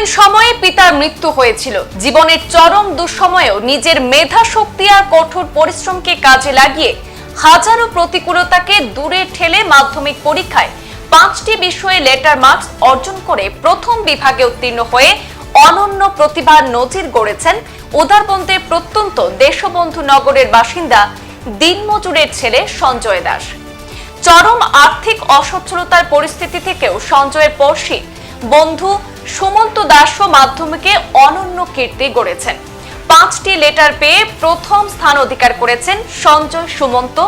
তৎকালীন সময়ে পিতার মৃত্যু হয়েছিল। জীবনের চরম দুঃসময়েও নিজের মেধা, শক্তি আর কঠোর পরিশ্রমকে কাজে লাগিয়ে হাজারো প্রতিকূলতাকে দূরে ঠেলে মাধ্যমিক পরীক্ষায় পাঁচটি বিষয়ে লেটার মার্কস অর্জন করে প্রথম বিভাগে উত্তীর্ণ হয়ে অনন্য প্রতিভার নজির গড়েছেন উদারবন্দের প্রত্যন্ত দেশবন্ধু নগরের বাসিন্দা দিনমজুরের ছেলে সঞ্জয় দাস। চরম আর্থিক অসচ্ছলতার পরিস্থিতি থেকেও সঞ্জয়ের পড়শি বন্ধু সুমন্ত দাসও মাধ্যমিকে অনন্য কীর্তি গড়েছেন। পাঁচটি লেটার পেয়ে প্রথম স্থান অধিকার করেছেন সঞ্জয় সুমন্ত,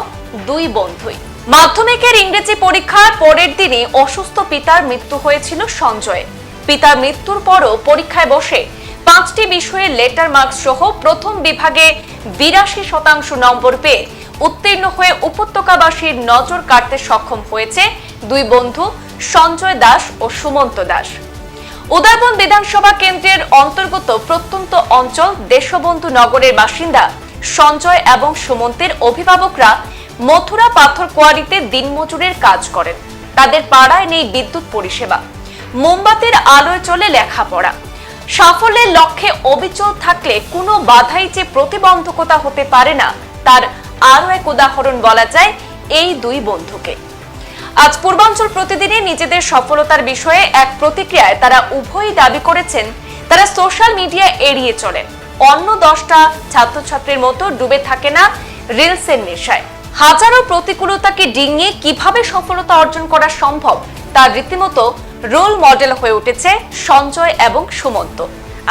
দুই বন্ধুই। মাধ্যমিকের ইংরেজি পরীক্ষার পরের দিনই অসুস্থ পিতার মৃত্যু হয়েছিল সঞ্জয় পিতার মৃত্যুর পরও পরীক্ষায় বসে পাঁচটি বিষয়ে লেটার মার্কস সহ প্রথম বিভাগে বিরাশি শতাংশ নম্বর পেয়ে উত্তীর্ণ হয়ে উপত্যকাবাসীর নজর কাটতে সক্ষম হয়েছে দুই বন্ধু, সঞ্জয় দাস ও সুমন্ত দাস। উদয়বন বিধানসভা কেন্দ্রের অন্তর্গত প্রত্যন্ত অঞ্চল দেশবন্ধু নগরের বাসিন্দা সঞ্জয় এবং সুমন্তের অভিভাবকরা মথুরা পাথর কোয়ারিতে দিনমজুরের কাজ করেন। তাদের পাড়ায় নেই বিদ্যুৎ পরিষেবা। মোমবাতির আলোয় চলে লেখাপড়া। সাফল্যের লক্ষ্যে অবিচল থাকলে কোনো বাধাই যে প্রতিবন্ধকতা হতে পারে না, তার আরও এক উদাহরণ বলা যায় এই দুই বন্ধুকে। আজ পূর্বাঞ্চল প্রতিদিনে নিজেদের সফলতার বিষয়ে এক প্রতিক্রিয়ায় তারা উভয়ই দাবি করেছেন তারা সোশ্যাল মিডিয়া এড়িয়ে চলেন। অন্য দশটা ছাত্রছাত্রীর মতো ডুবে থাকে না রিলসের নেশায়। হাজারো প্রতিকূলতাকে ডিঙিয়ে কীভাবে সফলতা অর্জন করা সম্ভব তার রীতিমতো রোল মডেল হয়ে উঠেছে সঞ্জয় এবং সুমন্ত।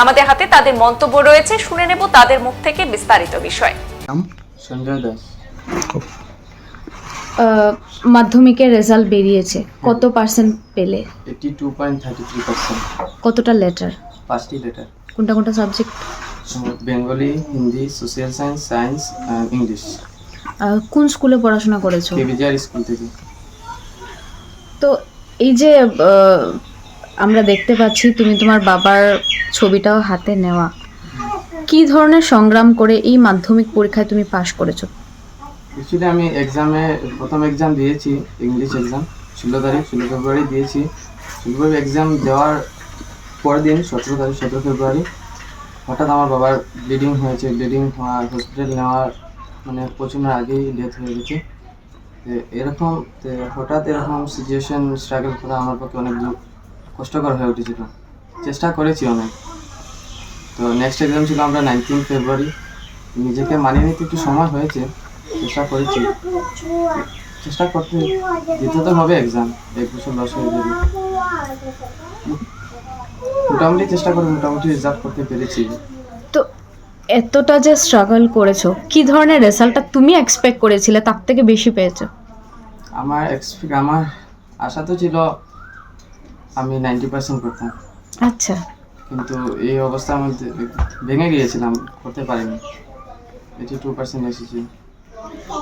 আমাদের হাতে তাদের মন্তব্য রয়েছে শুনে নেব তাদের মুখ থেকে বিস্তারিত বিষয়। সঞ্জয় দাস। মাধ্যমিকের রেজাল্ট বেরিয়েছে। কত পার্সেন্ট পেলে? কতটা লেটার পাঁচটি লেটার কোনটা কোনটা subject Bengali Hindi social science science English কোন স্কুলে পড়াশোনা করেছ? কেবিজিআর স্কুল থেকে। তো এই যে আমরা দেখতে পাচ্ছি তুমি তোমার বাবার ছবিটাও হাতে নেওয়া। কি ধরনের সংগ্রাম করে এই মাধ্যমিক পরীক্ষায় তুমি পাশ করেছ? অ্যাকচুয়ালি আমি এক্সামে প্রথম এক্সাম দিয়েছি ইংলিশ এক্সাম ষোলো তারিখ, ষোলো ফেব্রুয়ারি দিয়েছি। ষোলো ফেব্রুয়ারি এক্সাম দেওয়ার পরের দিন, সতেরো তারিখ, সতেরো ফেব্রুয়ারি, হঠাৎ আমার বাবার ব্লিডিং হয়েছে ব্লিডিং হওয়ার হসপিটাল নেওয়ার মানে পৌঁছানোর আগেই ডেথ হয়ে গেছে। এরকম হঠাৎ এরকম সিচুয়েশন স্ট্রাগল করা আমার পক্ষে অনেক কষ্টকর হয়ে উঠেছিল। চেষ্টা করেছি অনেক। তো নেক্সট এক্সাম ছিল আমরা নাইনটিন ফেব্রুয়ারি। নিজেকে মানিয়ে নিতে একটু সময় হয়েছে। চেষ্টা করেছি। চেষ্টা করতে দিতে তো হবে এক্সাম এক বছর লস হয়ে যাবে। মোটামুটি চেষ্টা করে মোটামুটি রেজাল্ট করতে পেরেছি। তো এতটা যে স্ট্রাগল করেছ কি ধরনের রেজাল্টটা তুমি এক্সপেক্ট করেছিলে তার থেকে বেশি পেয়েছ? আমার এক্সপেক্ট আমার আশা তো ছিল আমি নাইনটি পার্সেন্ট করতাম। আচ্ছা। কিন্তু এই অবস্থার মধ্যে ভেঙে গিয়েছিলাম করতে পারিনি। এইটি টু পার্সেন্ট এসেছি।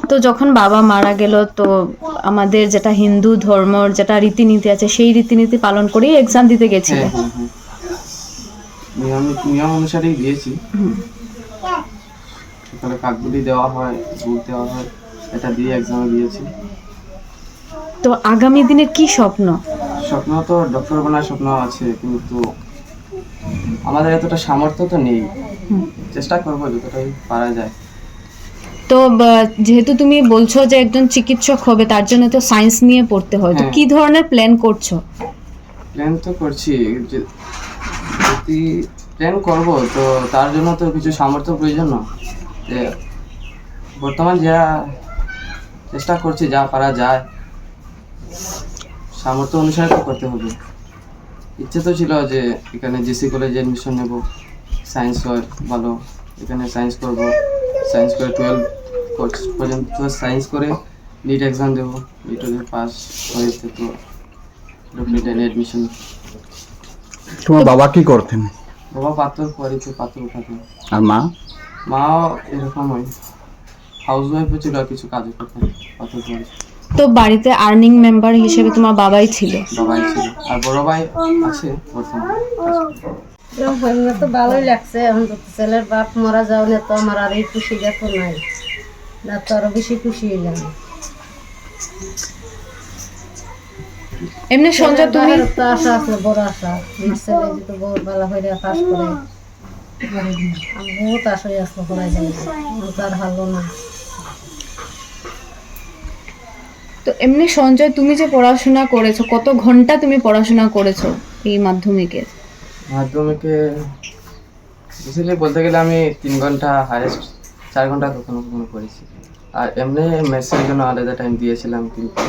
তো যখন বাবা মারা গেল তো আমাদের যেটা হিন্দু ধর্মর যেটা রীতিনীতি আছে সেই রীতিনীতি পালন করেই এক্সাম দিতে গেছিলে। হ্যাঁ হ্যাঁ হ্যাঁ। নিয়ম অনুসারেই দিয়েছি। সকালে কাকগুলি দেওয়া হয় বুট দেওয়া হয় এটা দিয়ে এক্সামে দিয়েছি। তো আগামী দিনের কি স্বপ্ন? স্বপ্ন তো ডক্টর বানার স্বপ্ন আছে কিন্তু আমাদের এতটা সামর্থ্য তো নেই। চেষ্টা করব যতটাই পারা যায়। তো যেহেতু তুমি বলছো যে একজন চিকিৎসক হবে তার জন্য তো সায়েন্স নিয়ে পড়তে হয়। তো হ্যাঁ। কি ধরনের প্ল্যান করছ? প্ল্যান তো করছি যে- যদি প্ল্যান করব তো তার জন্য তো কিছু সামর্থ্য প্রয়োজন না। যে বর্তমান যা চেষ্টা করছি যা পারা যায় সামর্থ্য অনুসারে তো করতে হবে। ইচ্ছে তো ছিল যে এখানে জিসি কলেজে অ্যাডমিশন নেব সায়েন্স হয় ভালো। এখানে সায়েন্স করব সায়েন্স করে টুয়েলভ পর্যন্ত সায়েন্স করে নিট এক্সাম দেবো। নিটে পাস হয়েছে তো ডব্লিউ টেন অ্যাডমিশন তোমার বাবা কি করতেন? বাবা পাথর কোয়ারিতে পাথর উঠাতেন আর মা? মাও এরকম হয়। হাউস ওয়াইফও ছিল আর কিছু কাজও করতেন পাথর কোয়ারি তো বাড়িতে আর্নিং মেম্বার হিসেবে তোমার বাবাই ছিল? বাবাই ছিল। আর বড় ভাই আছে বর্তমানে। কাজ তো ভালোই লাগছে। এখন তো ছেলের বাপ মারা যাও না তো আমার আর এই খুশি দেখো নাই। না তো আরও বেশি খুশি হইলাম। এমনি সঞ্জয় তুমি? তো আশা আছে বড় আশা। আমার ছেলে যদি বড় বেলা হয়ে পাস করে। বহুত আশায় আসলো পড়াই যাবে তার ভালো না। তো এমনি সঞ্জয় তুমি যে পড়াশোনা করেছ কত ঘণ্টা তুমি পড়াশোনা করেছ এই মাধ্যমিকে মাধ্যমিকে বেসিক্যালি বলতে গেলে আমি তিন ঘণ্টা হাইয়েস্ট চার ঘণ্টা কখনো কখনো করেছি। আর এমনি ম্যাথসের জন্য আলাদা টাইম দিয়েছিলাম কিন্তু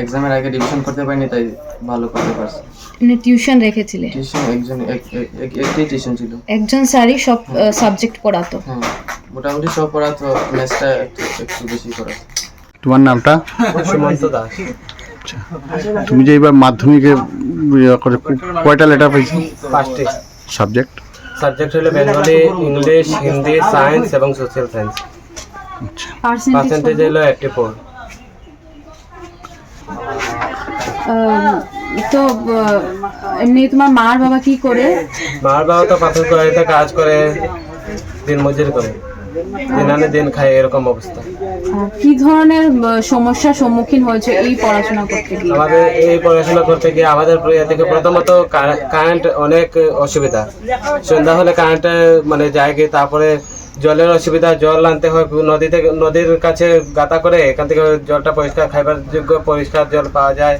এক্সামের আগে রিভিশন করতে পারিনি তাই ভালো করতে পারছি এমনি টিউশন রেখেছিলে? টিউশন একজন এক- এক- এক- একটি টিউশন ছিল। একজন স্যারই সব সাবজেক্ট পড়াতো? হ্যাঁ মোটামুটি সব পড়াতো ম্যাথসটা একটু একটু বেশি পড়াতো। তোমার নামটা? সুমন্ত দাস। তুমি যে এবার মাধ্যমিকে ইয়ে কয়টা লেটার পেয়েছ পাঁচটি। সাবজেক্ট সাবজেক্ট হলো বেঙ্গলি ইংলিশ হিন্দি সায়েন্স এবং সোশ্যাল সায়েন্স। আচ্ছা। পার্সেন্টেজ হলো এইটটি ফোর তো এমনি তোমার মার বাবা কি করে? মার বাবা তো পাথর কড়াইতে কাজ করে দিন মজুরি করে। দিন আনে দিন খায় এরকম অবস্থা। কি ধরনের সমস্যার সম্মুখীন হয়েছে এই পড়াশোনা করতে গিয়ে? আমাদের এই পড়াশোনা করতে গিয়ে আমাদের থেকে প্রথমত কারেন্ট অনেক অসুবিধা। সন্ধ্যা হলে কারেন্ট মানে যায় গিয়ে তারপরে জলের অসুবিধা, জল আনতে হয় নদী থেকে, নদীর কাছে গাতা করে এখান থেকে জলটা পরিষ্কার, খাইবার যোগ্য পরিষ্কার জল পাওয়া যায়।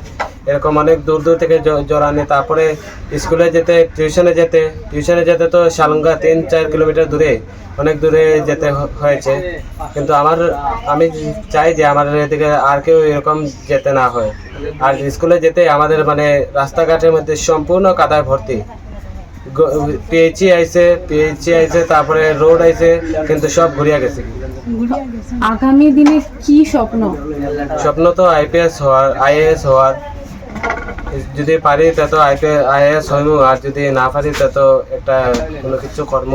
এরকম অনেক দূর দূর থেকে জ- জল আনে। তারপরে স্কুলে যেতে টিউশনে যেতে টিউশনে যেতে তো শালঙ্গা তিন চার কিলোমিটার দূরে অনেক দূরে যেতে হয়েছে। কিন্তু আমার আমি চাই যে আমার এদিকে আর কেউ এরকম যেতে না হয়। আর স্কুলে যেতে আমাদের মানে রাস্তাঘাটের মধ্যে সম্পূর্ণ কাদায় ভর্তি। পিএইচি আইছে পিএইচি আইছে তারপরে রোড আইছে কিন্তু সব ঘুরিয়া গেছে। আগামী দিনে কি স্বপ্ন? স্বপ্ন তো আইপিএস হওয়ার আইএএস হওয়ার। যদি পারি তা তো আইপিএস আইএএস হইব আর যদি না পারি তা তো একটা কোনো কিছু কর্ম।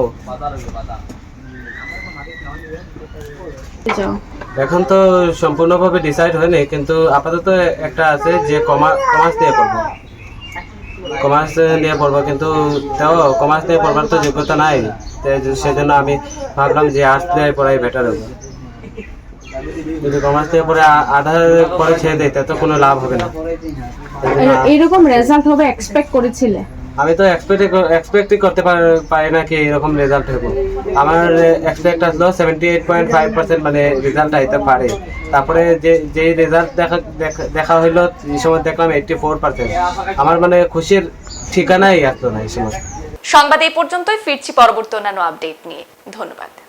এখন তো সম্পূর্ণভাবে ডিসাইড হয়নি কিন্তু আপাতত একটা আছে যে কমার্স কমার্স দিয়ে পড়ব। কমার্স নিয়ে পড়ব কিন্তু তাও কমার্স নিয়ে পড়বার তো যোগ্যতা নাই। সেজন্য আমি ভাবলাম যে আর্টস দিয়ে পড়াই বেটার হবে। যদি কমার্স দিয়ে পড়ে আ- আধা পরে ছেড়ে দিই তো কোনো লাভ হবে না। এ- এইরকম রেজাল্ট হবে এক্সপেক্ট করেছিলে? আমি তো এক্সপেক্ট এক্সপেক্টই করতে পারি না কি এরকম রেজাল্ট হইব। আমার এক্সপেক্ট আসলো seventy eight point five percent মানে রেজাল্ট আইতে পারে। তারপরে যে যে রেজাল্ট দেখা দেখা- দেখা হইল এই সময় দেখলাম এইটটি ফোর পার্সেন্ট আমার মানে খুশির ঠিকানাই আসলো না এই সময়। সংবাদ এই পর্যন্তই ফিরছি পরবর্তী অন্যান্য আপডেট নিয়ে। ধন্যবাদ।